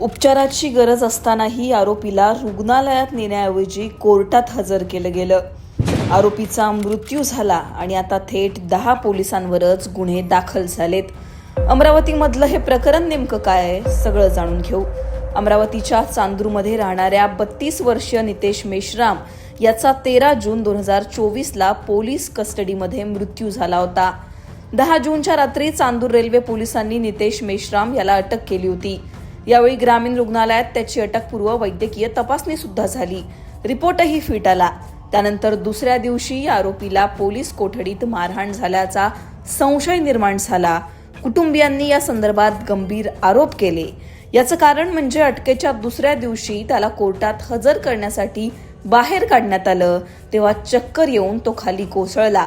उपचाराची गरज असतानाही आरोपीला रुग्णालयात नेण्याऐवजी कोर्टात हजर केलं गेलं. आरोपीचा मृत्यू झाला आणि आता थेट दहा पोलिसांवरच गुन्हे दाखल झालेत. अमरावतीमधलं हे प्रकरण नेमकं काय आहे सगळं जाणून घेऊ. अमरावतीच्या चांदूरमध्ये राहणाऱ्या बत्तीस वर्षीय नितेश मेश्राम याचा तेरा जून दोन हजार चोवीसला पोलीस कस्टडीमध्ये मृत्यू झाला होता. दहा जूनच्या रात्री चांदूर रेल्वे पोलिसांनी नितेश मेश्राम याला अटक केली होती. यावेळी ग्रामीण रुग्णालयात त्याची अटकपूर्व वैद्यकीय तपासणी सुद्धा झाली. रिपोर्टही फिट आला. त्यानंतर दुसऱ्या दिवशी आरोपीला पोलीस कोठडीत मारहाण झाल्याचा संशय निर्माण झाला. कुटुंबियांनी या संदर्भात गंभीर आरोप केले. याचं कारण म्हणजे अटकेच्या दुसऱ्या दिवशी त्याला कोर्टात हजर करण्यासाठी बाहेर काढण्यात आलं. तेव्हा चक्कर येऊन तो खाली कोसळला.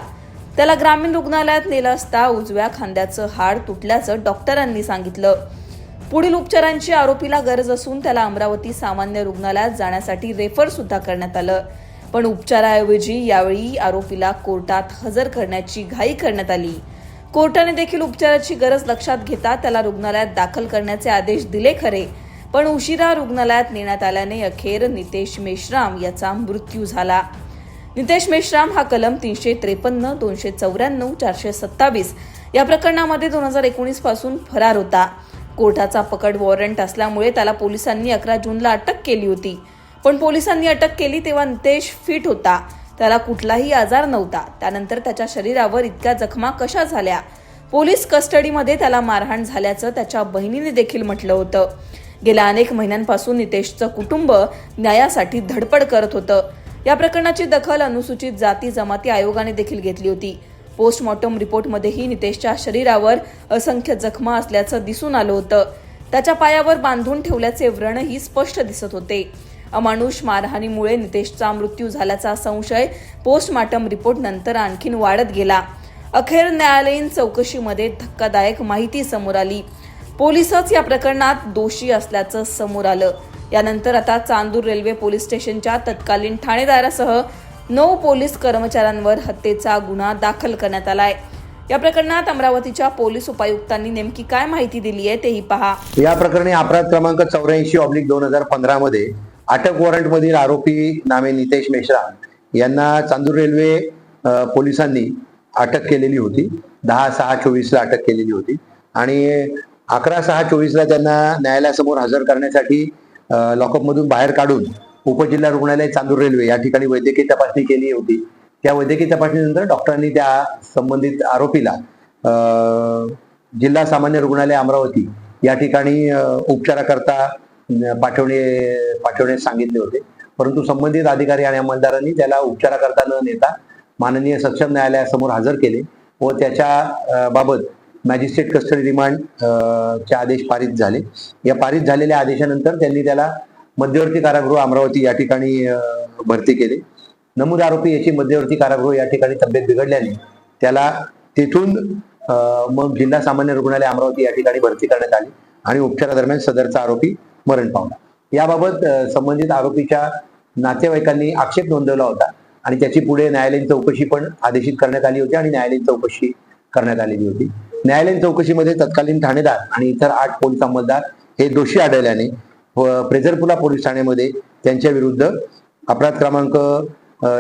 त्याला ग्रामीण रुग्णालयात नेलं असता उजव्या खांद्याचं हाड तुटल्याचं डॉक्टरांनी सांगितलं. पुढील उपचारांची आरोपीला गरज असून त्याला अमरावती सामान्य रुग्णालयात जाण्यासाठी रेफर सुद्धा करण्यात आलं. पण उपचाराऐवजी यावेळी आरोपीला कोर्टात हजर करण्याची घाई करण्यात आली. कोर्टाने देखील उपचाराची गरज लक्षात घेता त्याला रुग्णालयात दाखल करण्याचे आदेश दिले खरे. पण उशिरा रुग्णालयात नेण्यात आल्याने अखेर नितेश मेश्राम याचा मृत्यू झाला. नितेश मेश्राम हा कलम तीनशे त्रेपन्न दोनशे चौऱ्याण्णव चारशे सत्तावीस या प्रकरणामध्ये दोन हजार एकोणीसपासून फरार होता. कोर्टाचा पकड वॉरंट असल्यामुळे त्याला पोलिसांनी अकरा जूनला अटक केली होती. पण पोलिसांनी अटक केली तेव्हा नितेश फिट होता. त्याला कुठलाही आजार नव्हता. त्यानंतर त्याच्या शरीरावर इतक्या जखमा कशा झाल्या? पोलीस कस्टडीमध्ये त्याला मारहाण झाल्याचं त्याच्या बहिणीने देखील म्हटलं होतं. गेल्या अनेक महिन्यांपासून नितेशचं कुटुंब न्यायासाठी धडपड करत होतं. या प्रकरणाची दखल अनुसूचित जाती जमाती आयोगाने देखील घेतली होती. पोस्टमॉर्टम रिपोर्टमध्येही नितेशच्या शरीरावर असंख्य जखमा असल्याचं दिसून आलं होतं. त्याच्या पायावर बांधून ठेवल्याचे व्रणही स्पष्ट दिसत होते. अमानुष मारहाणीमुळे नितेशचा मृत्यू झाल्याचा संशय पोस्टमॉर्टम रिपोर्ट नंतर आणखीन वाढत गेला. अखेर न्यायालयीन चौकशीमध्ये धक्कादायक माहिती समोर आली. पोलिसच या प्रकरणात दोषी असल्याचं समोर आलं. यानंतर आता चांदूर रेल्वे पोलीस स्टेशनच्या तत्कालीन ठाणेदारासह नऊ पोलीस कर्मचाऱ्यांवर हत्येचा गुन्हा दाखल करण्यात आलाय. या प्रकरणात अमरावतीच्या पोलीस उपायुक्तांनी नेमकी काय माहिती दिली आहे तेही पहा. या प्रकरणी अपराध क्रमांक चौऱ्याऐंशी ऑब्लिक दोन हजार पंधरा मध्ये अटक वॉरंट मधील आरोपी नामे नितेश मेश्राम यांना चांदूर रेल्वे पोलिसांनी अटक केलेली होती. दहा सहा चोवीसला अटक केलेली होती. आणि अकरा सहा चोवीसला त्यांना न्यायालयासमोर हजर करण्यासाठी लॉकअप मधून बाहेर काढून उपजिल्हा रुग्णालय चांदूर रेल्वे या ठिकाणी वैद्यकीय तपासणी केली होती. त्या वैद्यकीय तपासणीनंतर डॉक्टरांनी त्या संबंधित आरोपीला जिल्हा सामान्य रुग्णालय अमरावती या ठिकाणी उपचाराकरता पाठवणे पाठवणे पाठवण्यास सांगितले होते. परंतु संबंधित अधिकारी आणि अंमलदारांनी त्याला उपचाराकरता न नेता माननीय सक्षम न्यायालयासमोर हजर केले व त्याच्या बाबत मॅजिस्ट्रेट कस्टडी रिमांड चे आदेश पारित झाले. या पारित झालेल्या आदेशानंतर त्यांनी त्याला मध्यवर्ती कारागृह अमरावती या ठिकाणी भरती केले. नमूद आरोपी याची मध्यवर्ती कारागृह या ठिकाणी तब्येत बिघडल्याने त्याला तेथून मग जिल्हा सामान्य रुग्णालय अमरावती या ठिकाणी भरती करण्यात आली आणि उपचारादरम्यान सदरचा आरोपी मरण पावला. याबाबत संबंधित आरोपीच्या नातेवाईकांनी आक्षेप नोंदवला होता आणि त्याची पुढे न्यायालयीन चौकशी पण आदेशित करण्यात आली होती आणि न्यायालयीन चौकशी करण्यात आलेली होती. न्यायालयीन चौकशीमध्ये तत्कालीन ठाणेदार आणि इतर आठ पोलीस अंमलदार हे दोषी आढळल्याने प्रेझरपुला पोलीस ठाण्यामध्ये त्यांच्या विरुद्ध अपराध क्रमांक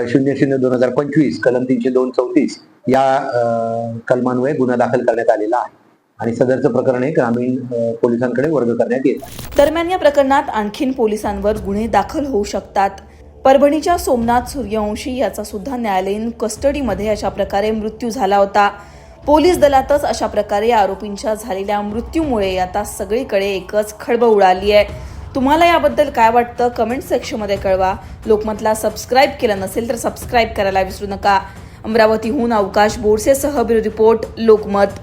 शून्य शून्य दोन हजार पंचवीस कलम तीनशे दोन चौतीस या अ, कलमान्वये गुन्हा दाखल करण्यात आलेला आहे. आणि सदरचं प्रकरण हे ग्रामीण पोलिसांकडे वर्ग करण्यात येत दरम्यान या प्रकरणात आणखीन पोलिसांवर गुन्हे दाखल होऊ शकतात. परभणीच्या सोमनाथ सूर्यवंशी याचा सुद्धा न्यायालयीन कस्टडीमध्ये अशा प्रकारे मृत्यू झाला होता. पोलीस दलातच अशा प्रकारे आरोपींच्या झालेल्या मृत्यूमुळे आता सगळीकडे एकच खळबळ उडाली आहे. तुम्हाला याबद्दल काय वाटतं कमेंट सेक्शनमध्ये कळवा. लोकमतला सबस्क्राईब केलं नसेल तर सबस्क्राईब करायला विसरू नका. अमरावतीहून अवकाश बोरसेसह ब्युरो रिपोर्ट लोकमत.